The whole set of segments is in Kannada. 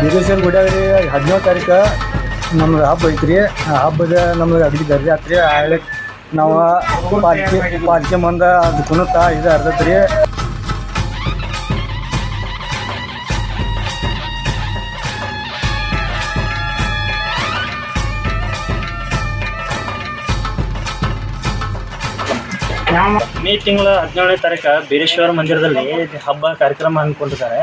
ಬೀರೇಶ್ವರ ಗುಡಿಯಾಗ್ರಿ ಹದಿನೇಳು ತಾರೀಕು ನಮ್ಗೆ ಹಬ್ಬ ಐತ್ರಿ. ಆ ಹಬ್ಬದ ನಮ್ಗೆ ಅಡ್ಗೆ ದರ್ಜೆ ಆತ್ರಿ ಆಳಕ್ಕೆ ನಾವು ಪಾಲಿಕೆ ಪಾಲಿಕೆ ಮಂದ ಅದು ಕುಣತ ಇದು ಅರ್ಧತ್ರಿ ಮೇ ತಿಂಗಳ ಹದಿನೇಳನೇ ತಾರೀಕು ಬೀರೇಶ್ವರ ಮಂದಿರದಲ್ಲಿ ಹಬ್ಬ ಕಾರ್ಯಕ್ರಮ ಹಮ್ಮಿಕೊಂಡಿದ್ದಾರೆ.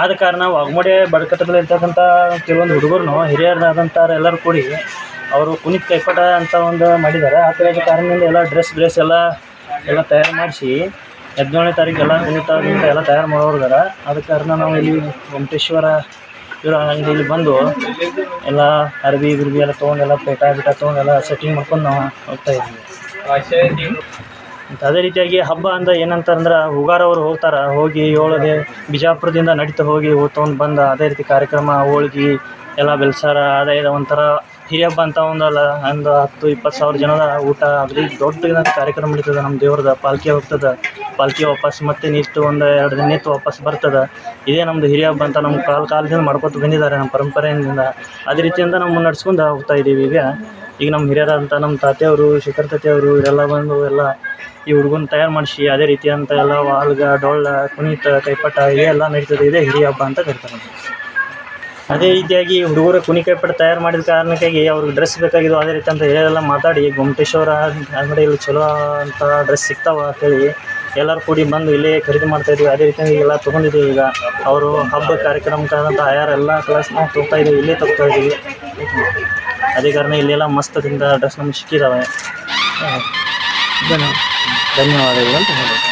ಆದ ಕಾರಣ ವಾಗ್ಮೋಡೆ ಬಡಕಟ್ಟದಲ್ಲಿ ಇರ್ತಕ್ಕಂಥ ಕೆಲವೊಂದು ಹುಡುಗರು ಹಿರಿಯರಾದಂಥ ಎಲ್ಲರೂ ಕೂಡಿ ಅವರು ಪುನೀತ್ ಕೈಪಟ ಅಂತ ಒಂದು ಮಾಡಿದ್ದಾರೆ. ಆ ಥರದ ಕಾರಣದಿಂದ ಎಲ್ಲ ಡ್ರೆಸ್ ಗ್ರೆಸ್ ಎಲ್ಲ ಎಲ್ಲ ತಯಾರು ಮಾಡಿಸಿ ಹದಿನೇಳನೇ ತಾರೀಕು ಎಲ್ಲ ಕುಣಿತ ಎಲ್ಲ ತಯಾರು ಮಾಡೋರಿದ್ದಾರೆ. ಆದ ಕಾರಣ ನಾವು ಇಲ್ಲಿ ವೆಂಕಟೇಶ್ವರ ಇವರ ಅಂಗಡಿಯಲ್ಲಿ ಬಂದು ಎಲ್ಲ ಅರಬಿ, ಗಿರ್ಬಿ ಎಲ್ಲ ತೊಗೊಂಡೆಲ್ಲ ಪೇಟ, ಗಿಟ ತೊಗೊಂಡೆಲ್ಲ ಸೆಟ್ಟಿಂಗ್ ಮಾಡ್ಕೊಂಡು ನಾವು ಹೋಗ್ತಾ ಮತ್ತು ಅದೇ ರೀತಿಯಾಗಿ ಹಬ್ಬ ಅಂದ ಏನಂತಂದ್ರೆ, ಹುಗಾರವರು ಹೋಗ್ತಾರೆ, ಹೋಗಿ ಹೋಳಿಗೆ ಬಿಜಾಪುರದಿಂದ ನಡೀತಾ ಹೋಗಿ ತಗೊಂಡು ಬಂದ, ಅದೇ ರೀತಿ ಕಾರ್ಯಕ್ರಮ ಹೋಳ್ಗಿ ಎಲ್ಲ ಬೆಲ್ಸಾರ ಅದೇ ಇದು ಒಂಥರ ಹಿರಿಯ ಹಬ್ಬ ಅಂತ ಒಂದಲ್ಲ ಒಂದು ಹತ್ತು, ಇಪ್ಪತ್ತು ಸಾವಿರ ಜನದ ಊಟ ಅದ್ರಿಗೆ ದೊಡ್ಡ ಕಾರ್ಯಕ್ರಮ ನಡೀತದೆ ನಮ್ಮ ದೇವ್ರದ, ಪಾಲ್ಕಿ ಹೋಗ್ತದೆ, ಪಾಲ್ಕಿ ವಾಪಸ್ ಮತ್ತೆ ನೆಕ್ಸ್ಟ್ ಒಂದು ಎರಡು ದಿನ ನಿಂತು ವಾಪಸ್ ಬರ್ತದೆ. ಇದೇ ನಮ್ಮದು ಹಿರಿಯ ಹಬ್ಬ ಅಂತ ನಮ್ಮ ಕಾಲ ಕಾಲದಿಂದ ಮಾಡ್ಕೊತ ಬಂದಿದ್ದಾರೆ ನಮ್ಮ ಪರಂಪರೆಯಿಂದ. ಅದೇ ರೀತಿಯಿಂದ ನಾವು ಮುನ್ನಡೆಸ್ಕೊಂಡು ಹೋಗ್ತಾ ಇದ್ದೀವಿ ಈಗ. ಈಗ ನಮ್ಮ ಹಿರಿಯರಂತ ನಮ್ಮ ತಾತೆಯವರು, ಶಿಖರ್ ತಾತೆಯವರು, ಇವರೆಲ್ಲ ಬಂದು ಎಲ್ಲ ಈ ಹುಡುಗನ ತಯಾರು ಮಾಡಿಸಿ ಅದೇ ರೀತಿ ಅಂತ ಎಲ್ಲ ವಾಲ್ಗ, ಡೊಳ್ಳ ಕುಣಿತ ಕೈಪಟ ಇದೆಲ್ಲ ನಡೀತದೆ. ಇದೇ ಹಿರಿಯ ಹಬ್ಬ ಅಂತ ಕರಿತಾರೆ. ಅದೇ ರೀತಿಯಾಗಿ ಹುಡುಗರ ಕುಣಿ ಕೈಪಟ ತಯಾರು ಮಾಡಿದ ಕಾರಣಕ್ಕಾಗಿ ಅವ್ರಿಗೆ ಡ್ರೆಸ್ ಬೇಕಾಗಿದ್ದು ಅದೇ ರೀತಿ ಅಂತ ಹಿರಿಯರೆಲ್ಲ ಮಾತಾಡಿ ಗೊಮಟೇಶ್ವರ ಅಂಗಡಿಯಲ್ಲಿ ಚಲೋ ಅಂತ ಡ್ರೆಸ್ ಸಿಗ್ತಾವ? ಅಂತೇಳಿ ಎಲ್ಲರೂ ಕೂಡಿ ಬಂದು ಇಲ್ಲೇ ಖರೀದಿ ಮಾಡ್ತಾ ಇದ್ವಿ. ಅದೇ ರೀತಿಯಾಗಿ ಎಲ್ಲ ತೊಗೊಂಡಿದ್ದೀವಿ ಈಗ. ಅವರು ಹಬ್ಬ ಕಾರ್ಯಕ್ರಮಕ್ಕಾದಂಥ ಆಯಾರೆಲ್ಲ ಕ್ಲಾಸ್ ನಾವು ತೊಗೊತಾ ಇದ್ದೀವಿ. ಇಲ್ಲೇ ತೊಗೊತಾ ಅದೇ ಕಾರಣ ಇಲ್ಲೆಲ್ಲ ಮಸ್ತದಿಂದ ಡ್ರೆಸ್ ನಮ್ಗೆ ಸಿಕ್ಕಿದ್ದಾವೆ ಧನ್ಯವಾದಗಳು ಅಂತ ಹೇಳ್ಬೋದು.